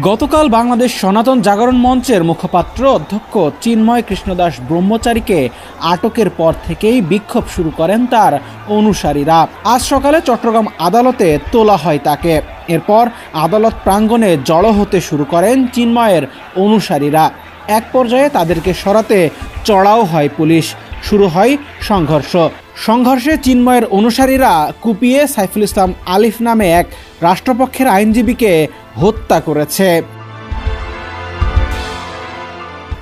গতকাল বাংলাদেশ সনাতন জাগরণ মঞ্চের মুখপাত্র অধ্যক্ষ চিন্ময় কৃষ্ণদাস ব্রহ্মচারীকে আটকের পর থেকেই বিক্ষোভ শুরু করেন তার অনুসারীরা। আজ সকালে চট্টগ্রাম আদালতে তোলা হয় তাকে। এরপর আদালত প্রাঙ্গণে জড়ো হতে শুরু করেন চিন্ময়ের অনুসারীরা। এক পর্যায়ে তাদেরকে সরাতে চড়াও হয় পুলিশ। শুরু হয় সংঘর্ষ। সংঘর্ষে চিন্ময়ের অনুসারীরা কুপিয়ে সাইফুল ইসলাম আলিফ নামে এক রাষ্ট্রপক্ষের আইনজীবীকে হত্যা করেছে।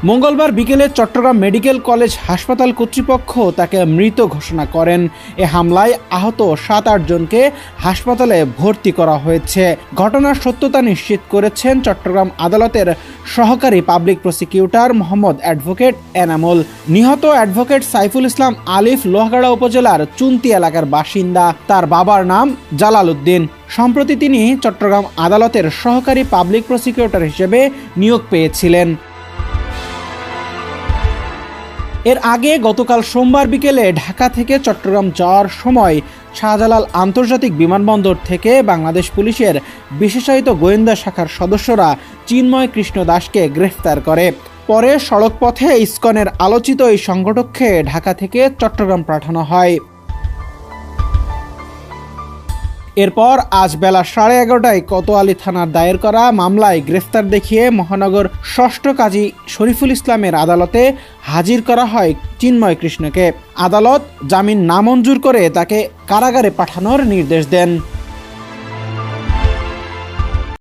মঙ্গলবার বিকেলে চট্টগ্রাম মেডিকেল কলেজ হাসপাতাল কর্তৃপক্ষ তাকে মৃত ঘোষণা করেন। এ হামলায় আহত সাত আটজনকে হাসপাতালে ভর্তি করা হয়েছে। ঘটনার সত্যতা নিশ্চিত করেছেন চট্টগ্রাম আদালতের সহকারী public prosecutor Mohammad advocate Enamul. নিহত অ্যাডভোকেট সাইফুল ইসলাম আলিফ লোহাগাড়া উপজেলার চুন্তি এলাকার বাসিন্দা। তার বাবার নাম জালাল উদ্দিন। সম্প্রতি তিনি চট্টগ্রাম আদালতের সহকারী পাবলিক প্রসিকিউটর হিসেবে নিয়োগ পেয়েছিলেন। এর আগে গতকাল সোমবার বিকেলে ঢাকা থেকে চট্টগ্রাম যাওয়ার সময় শাহজালাল আন্তর্জাতিক বিমানবন্দর থেকে বাংলাদেশ পুলিশের বিশেষায়িত গোয়েন্দা শাখার সদস্যরা চিন্ময় কৃষ্ণ দাসকে গ্রেফতার করে। পরে সড়কপথে ইস্কনের আলোচিত এই সংগঠককে ঢাকা থেকে চট্টগ্রাম পাঠানো হয়। এরপর আজ বেলা সাড়ে এগারোটায় কোতোয়ালি থানার দায়ের করা মামলায় গ্রেফতার দেখিয়ে মহানগর ষষ্ঠ কাজী শরীফুল ইসলামের আদালতে হাজির করা হয় চিন্ময় কৃষ্ণকে। আদালত জামিন নামঞ্জুর করে তাকে কারাগারে পাঠানোর নির্দেশ দেন।